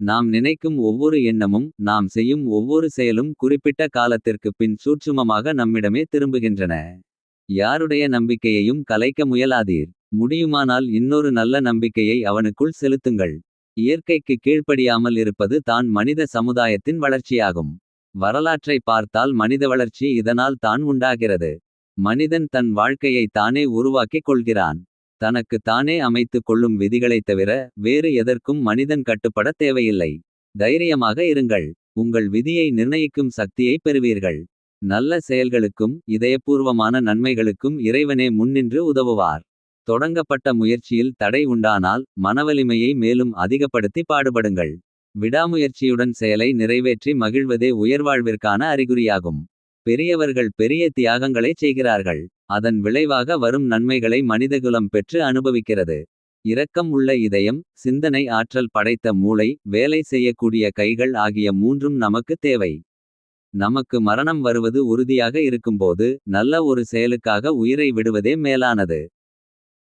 நாம் நினைக்கும் ஒவ்வொரு எண்ணமும் நாம் செய்யும் ஒவ்வொரு செயலும் குறிப்பிட்ட காலத்திற்குப் பின் சூட்சுமமாக நம்மிடமே திரும்புகின்றன. யாருடைய நம்பிக்கையையும் கலைக்க முயலாதீர். முடியுமானால் இன்னொரு நல்ல நம்பிக்கையை அவனுக்குள் செலுத்துங்கள். இயற்கைக்கு கீழ்ப்படியாமல் இருப்பது தான் மனித சமுதாயத்தின் வளர்ச்சியாகும். வரலாற்றை பார்த்தால் மனித வளர்ச்சி இதனால் தான் உண்டாகிறது. மனிதன் தன் வாழ்க்கையை தானே உருவாக்கிக் கொள்கிறான். தனக்கு தானே அமைத்துக் கொள்ளும் விதிகளைத் தவிர. வேறு எதற்கும் மனிதன் கட்டுப்பட தேவையில்லை. தைரியமாக இருங்கள் உங்கள் விதியை நிர்ணயிக்கும் சக்தியைப் பெறுவீர்கள். நல்ல செயல்களுக்கும் இதயபூர்வமான நன்மைகளுக்கும் இறைவனே முன்னின்று உதவுவார். தொடங்கப்பட்ட முயற்சியில் தடை உண்டானால். மனவலிமையை மேலும் அதிகப்படுத்தி பாடுபடுங்கள். விடாமுயற்சியுடன் செயலை நிறைவேற்றி மகிழ்வதே உயர்வாழ்விற்கான அறிகுறியாகும். பெரியவர்கள் பெரிய தியாகங்களைச் செய்கிறார்கள். அதன் விளைவாக வரும் நன்மைகளை மனிதகுலம் பெற்று அனுபவிக்கிறது. இரக்கம் உள்ள இதயம் சிந்தனை ஆற்றல் படைத்த மூளை. வேலை செய்யக்கூடிய கைகள் ஆகிய மூன்றும் நமக்கு தேவை. நமக்கு மரணம் வருவது உறுதியாக இருக்கும்போது. நல்ல ஒரு செயலுக்காக உயிரை விடுவதே மேலானது.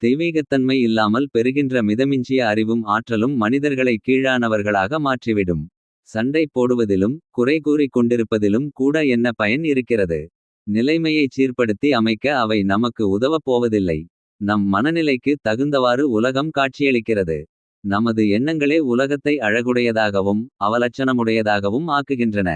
தெய்வீகத்தன்மை இல்லாமல் பெறுகின்ற மிதமிஞ்சிய அறிவும். ஆற்றலும் மனிதர்களை கீழானவர்களாக மாற்றிவிடும். சண்டை போடுவதிலும் குறை கூறிக் கொண்டிருப்பதிலும் கூட என்ன பயன் இருக்கிறது. நிலைமையைச் சீர்படுத்தி அமைக்க அவை நமக்கு உதவப் போவதில்லை. நம் மனநிலைக்கு தகுந்தவாறு உலகம் காட்சியளிக்கிறது. நமது எண்ணங்களே உலகத்தை அழகுடையதாகவும். அவலட்சணமுடையதாகவும் ஆக்குகின்றன.